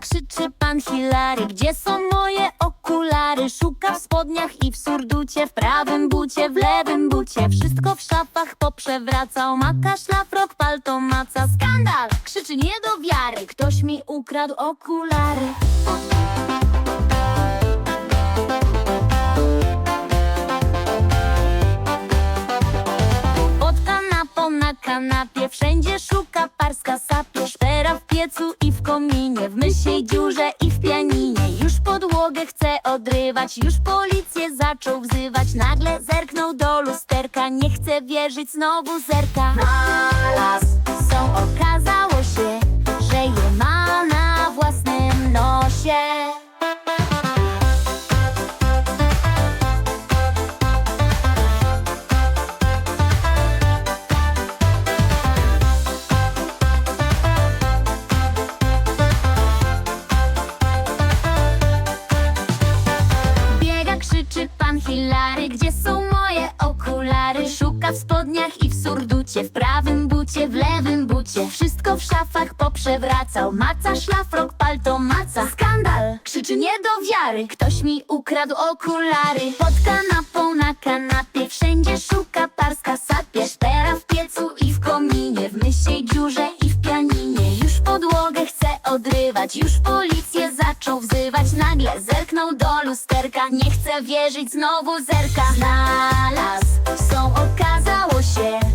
Krzyczy pan Hilary. Gdzie są moje okulary? Szuka w spodniach i w surducie W prawym bucie, w lewym bucie. Wszystko w szafach poprzewracał. Maka, szlafrok, palto, maca. Skandal! Krzyczy nie do wiary. Ktoś mi ukradł okulary kanapie Wszędzie szuka parska sapie Szpera w piecu i w kominie W mysiej dziurze i w pianinie. Już podłogę chce odrywać Już policję zaczął wzywać. Nagle zerknął do lusterka Nie chce wierzyć, znowu zerka. Znalazł, są okazało się Że je ma na własnym nosie surducie W prawym bucie, w lewym bucie. Wszystko w szafach poprzewracał. Maca, szlafrok, palto, maca. Skandal! Krzyczy nie do wiary. Ktoś mi ukradł okulary. Pod kanapą, na kanapie. Wszędzie szuka parska sapie. Szpera w piecu i w kominie. W mysiej dziurze i w pianinie. Już podłogę chce odrywać. Już policję zaczął wzywać. Nagle zerknął do lusterka. Nie chce wierzyć, znowu zerka. Znalazł, są okazało się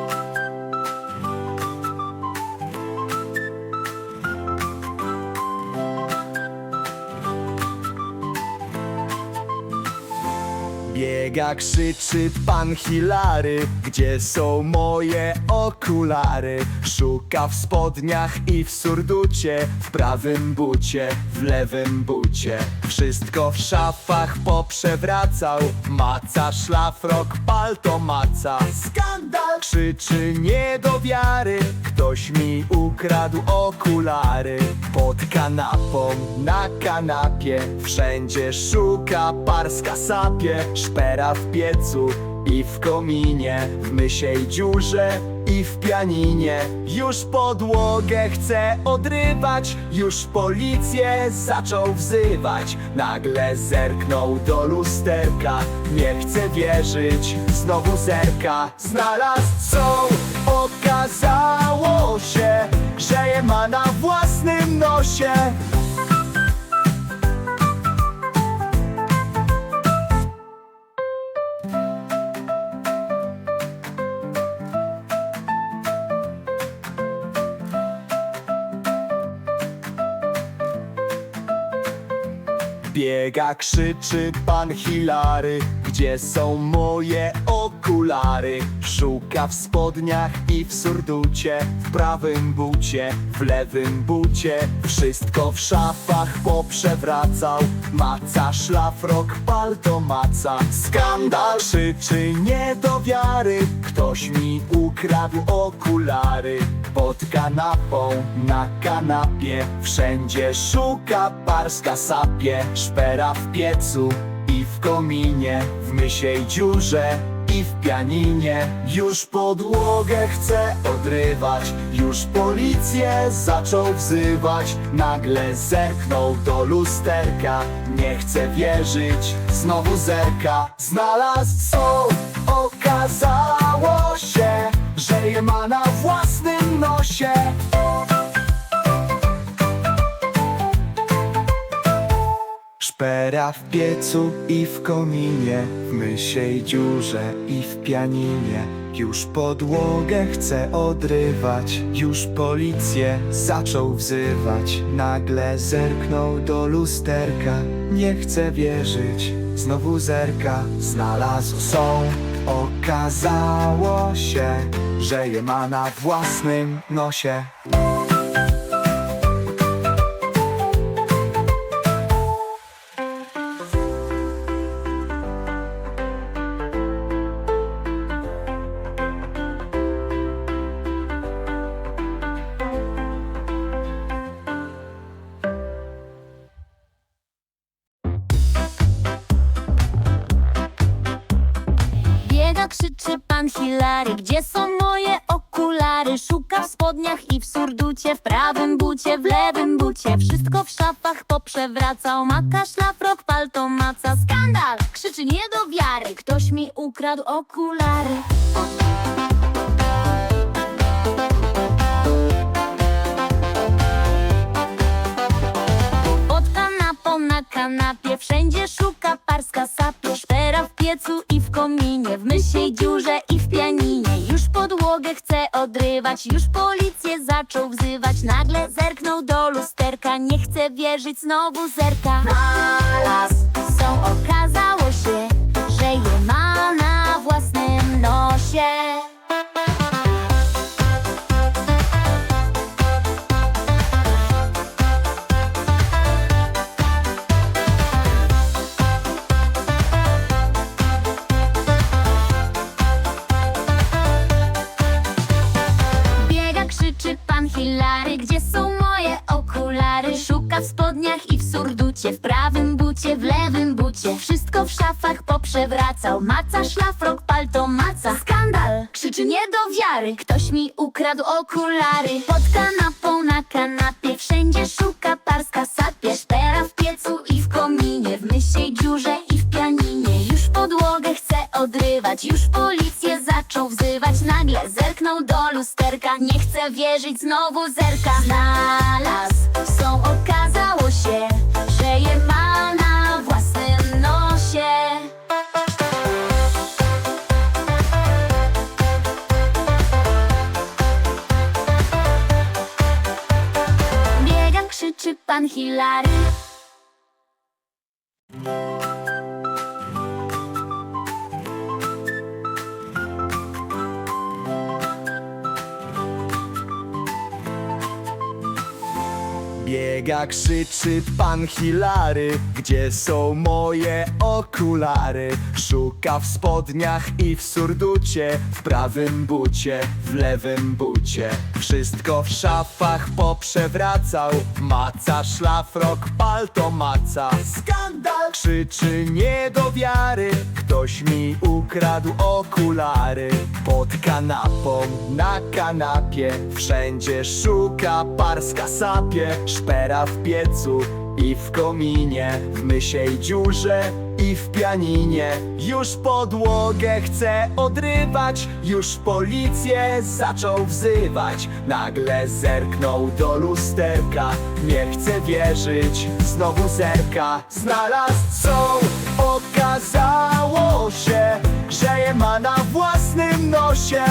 Biega, krzyczy pan Hilary. Gdzie są moje okulary? Szuka w spodniach i w surducie W prawym bucie, w lewym bucie. Wszystko w szafach poprzewracał. Maca, szlafrok, palto maca. Skandal! Krzyczy nie do wiary. Ktoś mi ukradł okulary. Pod kanapą, na kanapie. Wszędzie szuka parska sapie. Szpera w piecu i w kominie W mysiej dziurze i w pianinie. Już podłogę chce odrywać Już policję zaczął wzywać. Nagle zerknął do lusterka Nie chce wierzyć, znowu zerka. Znalazł co okazało się Że je ma na własnym nosie Biega, krzyczy pan Hilary Gdzie są moje okulary? Szuka w spodniach i w surducie W prawym bucie, w lewym bucie. Wszystko w szafach poprzewracał Maca, szlafrok, palto maca. Skandal! Krzyczy nie do wiary. Ktoś mi ukradł okulary. Pod kanapą, na kanapie. Wszędzie szuka parska sapie. Szpera w piecu kominie W mysiej dziurze i w pianinie. Już podłogę chce odrywać. Już policję zaczął wzywać. Nagle zerknął do lusterka. Nie chce wierzyć, znowu zerka. Znalazł co okazało się Że je ma na własnym nosie Szpera w piecu i w kominie, w mysiej dziurze i w pianinie. Już podłogę chce odrywać, już policję zaczął wzywać. Nagle zerknął do lusterka, nie chce wierzyć, znowu zerka. Znalazł są, okazało się, że je ma na własnym nosie. Krzyczy pan Hilary. Gdzie są moje okulary? Szuka w spodniach i w surducie W prawym bucie, w lewym bucie. Wszystko w szafach poprzewracał. Maka, szlafrok, palto, maca. Skandal! Krzyczy nie do wiary. Ktoś mi ukradł okulary. Pod kanapą na kanapie Wszędzie szuka parska sapie Szpera piecu i w kominie W mysiej dziurze i w pianinie. Już podłogę chce odrywać Już policję zaczął wzywać. Nagle zerknął do lusterka Nie chce wierzyć, znowu zerka. Znalazł są, okazało się Że je ma na własnym nosie surducie W prawym bucie, w lewym bucie. Wszystko w szafach poprzewracał. Maca, szlafrok, palto, maca. Skandal! Krzyczy nie do wiary. Ktoś mi ukradł okulary. Pod kanapą na kanapie. Wszędzie szuka parska sapie. Szpera w piecu i w kominie. W mysiej dziurze odrywać. Już policję zaczął wzywać. Nagle zerknął do lusterka. Nie chce wierzyć, znowu zerka. Znalazł są, okazało się Że je ma na własnym nosie. Biega, krzyczy pan Hilary Biega, krzyczy pan Hilary. Gdzie są moje okulary? Szuka w spodniach i w surducie W prawym bucie, w lewym bucie. Wszystko w szafach poprzewracał. Maca, szlafrok, palto maca. Skandal! Krzyczy nie do wiary. Ktoś mi ukradł okulary. Pod kanapą, na kanapie. Wszędzie szuka parska sapie. Szpera w piecu i w kominie W mysiej dziurze i w pianinie. Już podłogę chce odrywać Już policję zaczął wzywać. Nagle zerknął do lusterka Nie chce wierzyć, znowu zerka. Znalazł co? Okazało się Że je ma na własnym nosie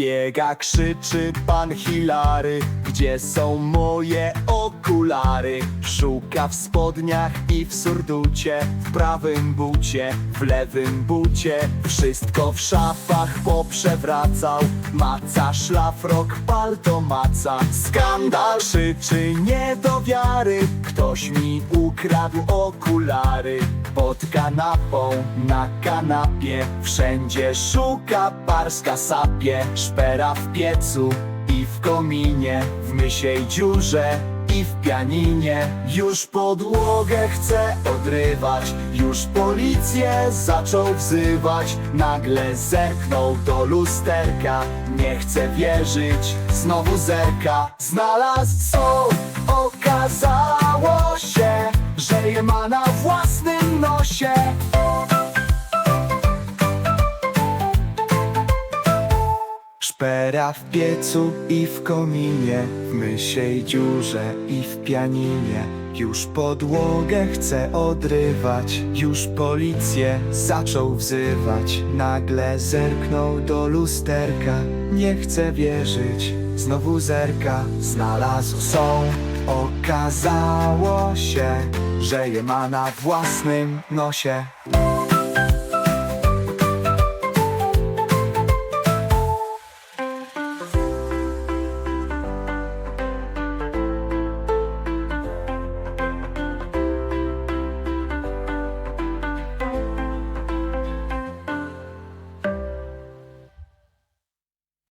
Biega, krzyczy pan Hilary Gdzie są moje okulary? Szuka w spodniach i w surducie W prawym bucie, w lewym bucie. Wszystko w szafach poprzewracał Maca, szlafrok, palto maca. Skandal krzyczy nie do wiary. Ktoś mi ukradł okulary. Pod kanapą, na kanapie. Wszędzie szuka parska sapie. Szpera w piecu i w kominie W mysiej dziurze i w pianinie. Już podłogę chce odrywać Już policję zaczął wzywać. Nagle zerknął do lusterka Nie chce wierzyć, znowu zerka. Znalazł co? Okazało się Że je ma na własnym nosie Szpera w piecu i w kominie, w mysiej dziurze i w pianinie. Już podłogę chce odrywać, już policję zaczął wzywać. Nagle zerknął do lusterka, nie chce wierzyć, znowu zerka. Znalazł są, okazało się, że je ma na własnym nosie.